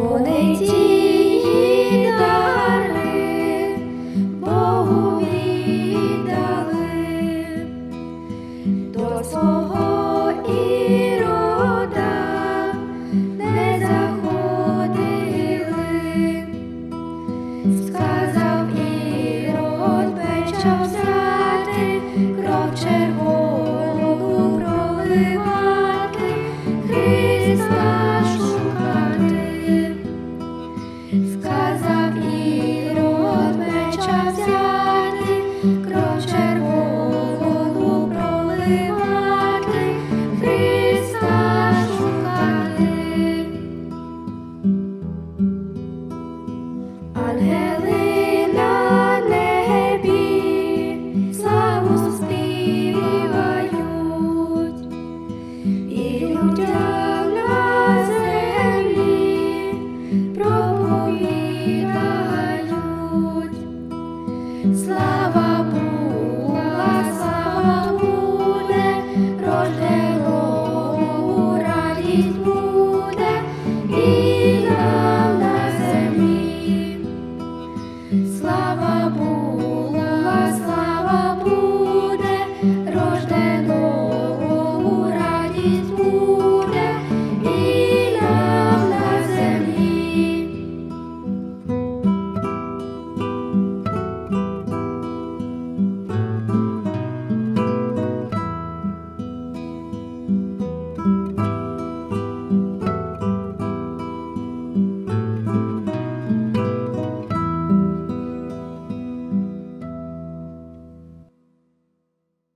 Вони тії дари до свого ірода не заходили, сказав ірод, печав взяти кров червону. vida.